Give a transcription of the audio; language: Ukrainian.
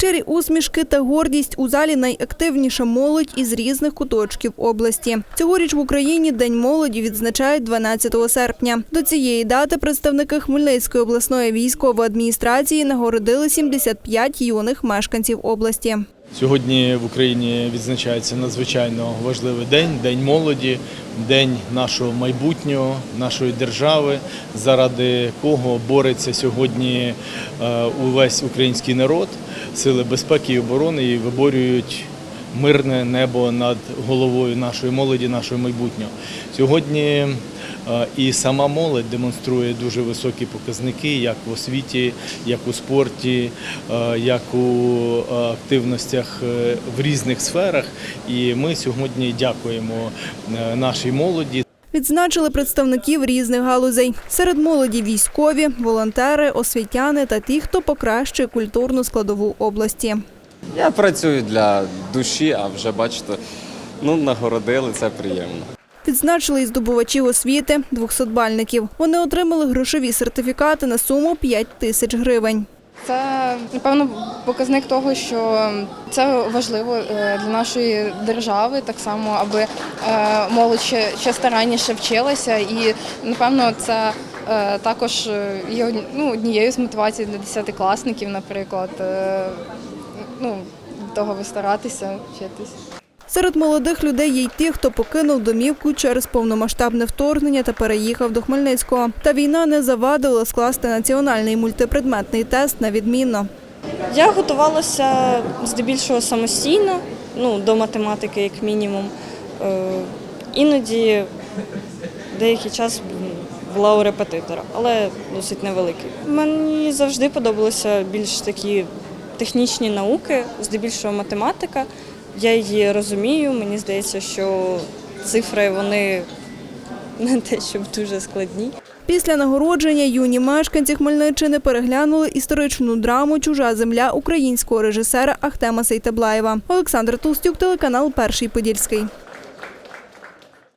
Щирі усмішки та гордість у залі найактивніша молодь із різних куточків області. Цьогоріч в Україні День молоді відзначають 12 серпня. До цієї дати представники Хмельницької обласної військової адміністрації нагородили 75 юних мешканців області. Сьогодні в Україні відзначається надзвичайно важливий день день молоді, день нашого майбутнього, нашої держави, заради кого бореться сьогодні е, увесь український народ, сили безпеки і оборони і виборюють мирне небо над головою нашої молоді, нашого майбутнього. Сьогодні е, і сама молодь демонструє дуже високі показники, як в освіті, як у спорті, е, як у е, активностях в різних сферах. І ми сьогодні дякуємо нашій молоді. Відзначили представників різних галузей. Серед молоді військові, волонтери, освітяни та ті, хто покращує культурну складову області. Я працюю для душі, а вже бачите, ну нагородили, це приємно. Відзначили і здобувачів освіти, 200-бальників. Вони отримали грошові сертифікати на суму 5 тисяч гривень. Це напевно показник того, що це важливо е, для нашої держави, так само, аби е, молодь ще, ще старанніше вчилася, і напевно це е, також є ну, однією з мотивацій для десятикласників, наприклад. Ну, до того ви старатися вчитись. Серед молодих людей є й ті, хто покинув домівку через повномасштабне вторгнення та переїхав до Хмельницького. Та війна не завадила скласти національний мультипредметний тест на відмінно. Я готувалася здебільшого самостійно, ну, до математики, як мінімум. Е, іноді деякий час була у репетитора, але досить невеликий. Мені завжди подобалися більш такі технічні науки, здебільшого математика. Я її розумію, мені здається, що цифри вони не те, щоб дуже складні. Після нагородження юні мешканці Хмельниччини переглянули історичну драму Чужа земля українського режисера Ахтема Сейтаблаєва. Олександр Толстюк, телеканал Перший Подільський.